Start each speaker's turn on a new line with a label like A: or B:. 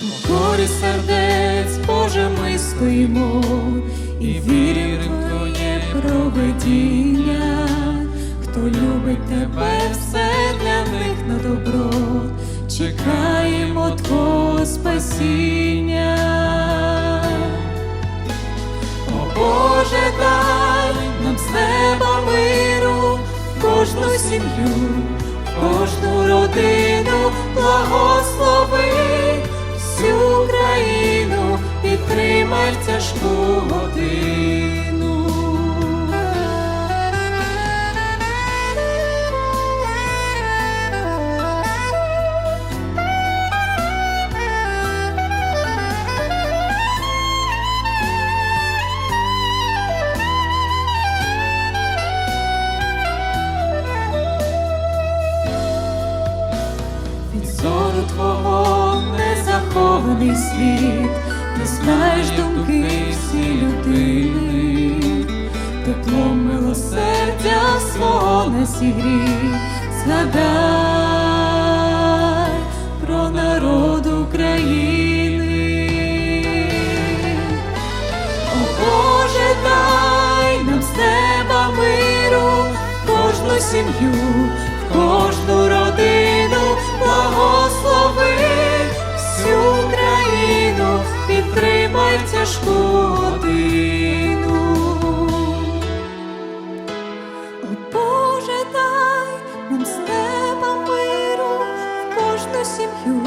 A: Покорі сердець, Боже, ми стоїмо і віримо в Твоє провидіння. Хто любить тебе, все для них на добро, чекаємо Твого спасіння. О Боже, дай нам з неба миру, кожну сім'ю, кожну родину, благослови в тяжку годину. Від зору твого не захований світ, ти знаєш думки всі людини, теплом милосердя свого не зігрій, згадай про народ України. О Боже, дай нам з неба миру, кожну сім'ю, в кожну годину. О, Боже, дай нам з неба миру в кожну сім'ю.